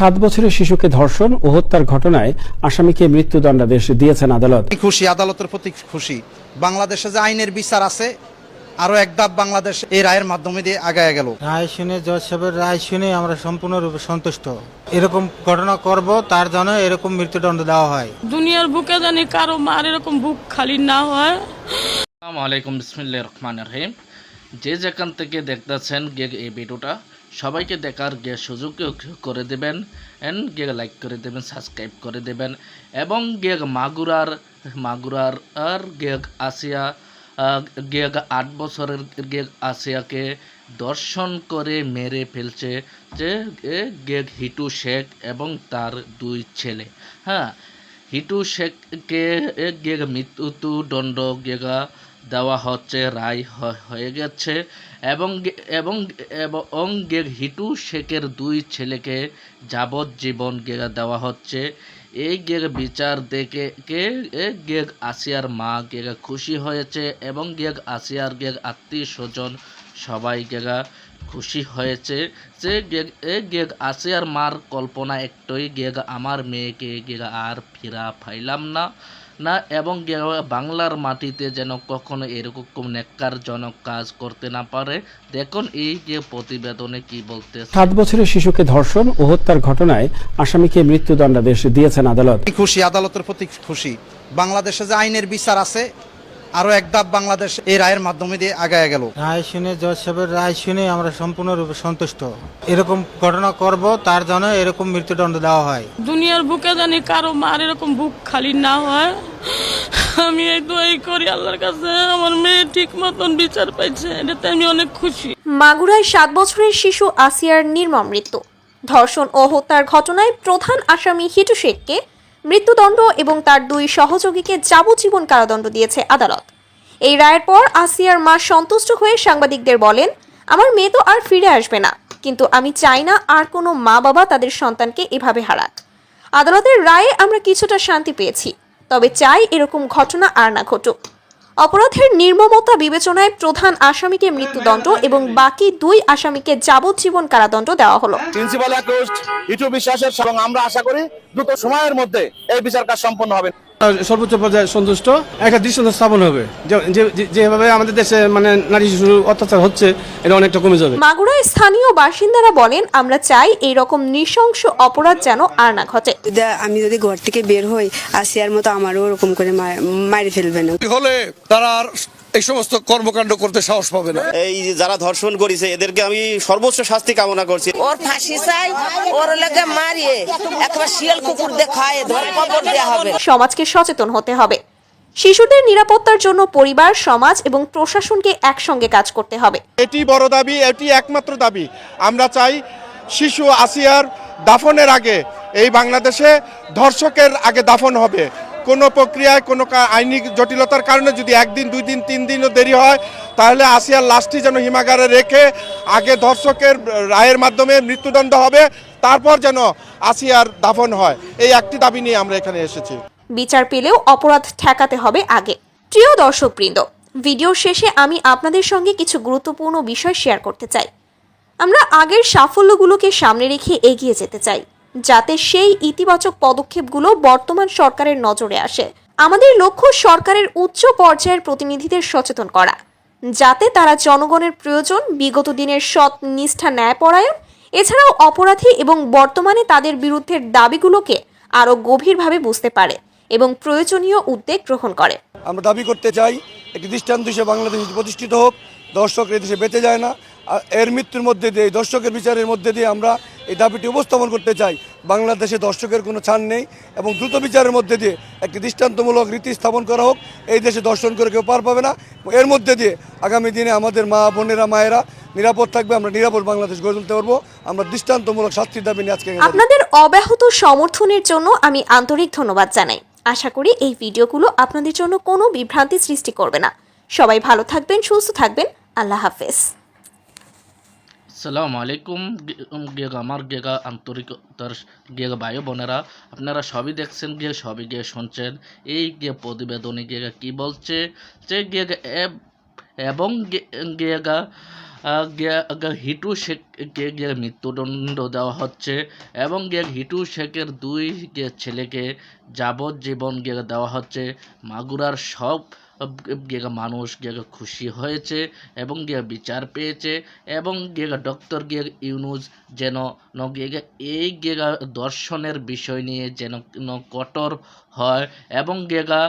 সাত বছরের শিশুকে ধর্ষণ ও হত্যার ঘটনায় আসামিকে মৃত্যুদণ্ডাদেশ দিয়েছেন আদালত। খুশি আদালতের প্রতি খুশি। বাংলাদেশে যে আইনের বিচার আছে আরও এক ধাপ বাংলাদেশ এই রায়ের মাধ্যমে দিয়ে আগায় গেল। রায় শুনে জজ সাহেবের রায় শুনে আমরা সম্পূর্ণরূপে সন্তুষ্ট। এরকম ঘটনা করব তার জন্য এরকম মৃত্যুদণ্ড দেওয়া হয়। দুনিয়ার বুকে জানি কারও মার এরকম বুক খালি না হয়। আসসালামু আলাইকুম বিসমিল্লাহির রহমানির রহিম। যে যেখান থেকে দেখতেছেন এই ভিডিওটা সবাইকে দেখার গে সুযোগ করে দেবেন এন্ড গে লাইক করে দেবেন সাবস্ক্রাইব করে দেবেন এবং গে মাগুরার মাগুরার আর গে আসিয়া আহ, গে আট বছরের গে আসিয়াকে দর্শন করে মেরে ফেলছে যে এ গে হিটু শেখ এবং তার দুই ছেলে। হ্যাঁ হিটু শেখকে এ গে মৃত্যু দণ্ড গেগা দেওয়া হচ্ছে, রায় হয়ে গেছে। এবং এবং এবং হিটু শেখের দুই ছেলেকে যাবজ্জীবন গেগা দেওয়া হচ্ছে। এই গেগ বিচার দেখে কে গেগ আসিয়ার মা গেগা খুশি হয়েছে এবং গেগ আসিয়ার গেগ আত্মীয় স্বজন সবাই গেগা খুশি হয়েছে। যে গেগ আসিয়ার মার কল্পনা একটাই গেগ আমার মেয়েকে গেগ আর ফিরা পাইলাম না। না এবং বাংলার মাটিতে যেন কখনো এরকম নেককারজনক কাজ করতে না পারে। দেখুন এই যে প্রতিবেদনে কি বলতে সাত বছরের শিশুকে ধর্ষণ ও হত্যার ঘটনায় আসামিকে মৃত্যুদণ্ডাদেশ দিয়েছেন আদালত। খুশি আদালতের প্রতি খুশি। বাংলাদেশে যে আইনের বিচার আছে আরও এক ধাপ বাংলাদেশ এই রায়ের মাধ্যমে দিয়ে আগায় গেল। রায় শুনে জজ সাহেবের রায় শুনে আমরা সম্পূর্ণরূপে সন্তুষ্ট। এরকম ঘটনা করব তার জন্য এরকম মৃত্যুদণ্ড দেওয়া হয়। দুনিয়ার বুকে জানি কারও মার এরকম বুক খালি না হয়। আমি এই দোয়াই করি আল্লাহর কাছে আমার মেয়ে ঠিক মতন বিচার পাইছে এটাতে আমি অনেক খুশি। মাগুরায় সাত বছরের শিশু আসিয়ার নির্মম মৃত্যু। ধর্ষণ ও হত্যার ঘটনায় প্রধান আসামি হিটু শেখকে মৃত্যুদণ্ড এবং তার দুই সহযোগীকে যাবজ্জীবন কারাদণ্ড দিয়েছে আদালত। এই রায়ের পর আসিয়ার মা সন্তুষ্ট হয়ে সাংবাদিকদের বলেন, আমার মেয়ে তো আর ফিরে আসবে না, কিন্তু আমি চাই না আর কোনো মা বাবা তাদের সন্তানকে এভাবে হারাক। আদালতের রায়ে আমরা কিছুটা শান্তি পেয়েছি, তবে চাই এরকম ঘটনা আর না ঘটুক। অপরাধের নির্মমতা বিবেচনায় প্রধান আসামিকে মৃত্যুদণ্ড এবং বাকি দুই আসামিকে যাবজ্জীবন কারাদণ্ড দেওয়া হলো। প্রিন্সিপাল অ্যাক্রোস্ট ইটু বিশ্বাসের এবং আমরা আশা করি দ্রুত সময়ের মধ্যে এই বিচার কাজ সম্পন্ন হবে। সর্বোচ্চ পর্যায়ে সন্তুষ্ট একটা দৃষ্টান্ত স্থাপন হবে। যেভাবে আমাদের দেশে মানে নারী শিশু অত্যাচার হচ্ছে এটা অনেকটা কমে যাবে। মাগুরায় স্থানীয় বাসিন্দারা বলেন আমরা চাই এই রকম নৃশংস অপরাধ যেন আর না ঘটে। আমি যদি ঘর থেকে বের হই আসিয়ার মতো আমারও ওরকম করে মা- মারি ফেলবে না। হলে তারা আর এই সমস্ত কর্মকাণ্ড করতে সাহস পাবে না। এই যারা ধর্ষণ করেছে এদেরকে আমি সর্বোচ্চ শাস্তি কামনা করছি। ওর ফাঁসি চাই ওর লাগে মারিয়ে একবার শিয়াল কুকুর দেখায় ধর কবর দেওয়া হবে। সমাজকে সচেতন হতে হবে। শিশুদের নিরাপত্তার জন্য পরিবার সমাজ এবং প্রশাসনকে একসঙ্গে কাজ করতে হবে। এটি বড় দাবি এটি একমাত্র দাবি। আমরা চাই শিশু আসিয়ার দাফনের আগে এই বাংলাদেশে ধর্ষকের আগে দাফন হবে। কোনো প্রক্রিয়ায়, কোনো আইনি জটিলতার কারণে যদি একদিন, দুই দিন, তিন দিনও দেরি হয়, তাহলে আসিয়ার লাশটি যেন হিমাগারে রেখে আগে ধর্ষকের রায়ের মাধ্যমে মৃত্যুদণ্ড হবে, তারপর যেন আসিয়ার দাফন হয়। এই একটি দাবি নিয়ে আমরা এখানে এসেছি। বিচার পেলেও অপরাধ ঠেকাতে হবে আগে। প্রিয় দর্শকবৃন্দ ভিডিও শেষে আমি আপনাদের সঙ্গে কিছু গুরুত্বপূর্ণ বিষয় শেয়ার করতে চাই। আমরা আগের সাফল্যগুলোকে সামনে রেখে এগিয়ে যেতে চাই। যাতে সেই ইতিবাচক পদক্ষেপগুলো বর্তমান সরকারের নজরে আসে। আমাদের লক্ষ্য সরকারের উচ্চ পর্যায়ের প্রতিনিধিদের সচেতন করা। যাতে তারা জনগণের প্রয়োজন, বিগত দিনের সৎ নিষ্ঠা ন্যায়পরায়ণ, এছাড়াও অপরাধী এবং বর্তমানে তাদের বিরুদ্ধের দাবিগুলোকে আরও গভীরভাবে বুঝতে পারে এবং প্রয়োজনীয় উদ্যোগ গ্রহণ করে। আমরা দাবি করতে চাই, একটি দৃষ্টান্ত হিসেবে বাংলাদেশ প্রতিষ্ঠিত হোক, দর্শক এই দেশে বেঁচে যায় না। এর মৃত্যুর মধ্যে দিয়ে, দর্শকের বিচারের মধ্যে দিয়ে আমরা এই দাবিটি উপস্থাপন করতে চাই। বাংলাদেশে দর্শকের কোনো ছাড় নেই এবং দ্রুত বিচারের মধ্যে দিয়ে একটি দৃষ্টান্তমূলক রীতি স্থাপন করা হোক। এই দেশে দর্শন করে কেউ পার পাবে না। এর মধ্যে দিয়ে আগামী দিনে আমাদের মা বোনেরা, মায়েরা নিরাপদ থাকবে, আমরা নিরাপদ বাংলাদেশ গড়ে তুলতে পারব। আমরা দৃষ্টান্তমূলক শাস্তির দাবি নিয়ে আজকে আপনাদের অব্যাহত সমর্থনের জন্য আমি আন্তরিক ধন্যবাদ জানাই। আশা করি এই ভিডিওগুলো আপনাদের জন্য কোনো বিভ্রান্তি সৃষ্টি করবে না। সবাই ভালো থাকবেন, সুস্থ থাকবেন। আল্লাহ হাফেজ। সালাম আলাইকুম গেগ আমার গেগা আন্তরিকতার গেগ ভাই বোনেরা আপনারা সবই দেখছেন গিয়ে সবই গিয়ে শুনছেন এই গিয়ে প্রতিবেদনে গেগা কি বলছে যে গেগা এব- গেগা হিটু শেখকে গে মৃত্যুদণ্ড দেওয়া হচ্ছে এবং গে হিটু শেখের দুই ছেলেকে যাবজ্জীবন গে দেওয়া হচ্ছে মাগুরার সব গে মানুষ গে খুশি হয়েছে এবং গে বিচার পেয়েছে এবং গে ডক্টর গে ইউনুস যেন গিয়ে এই গেগা দর্শনের বিষয় নিয়ে যেন কঠোর হয় এবং গেগা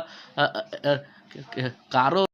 কারও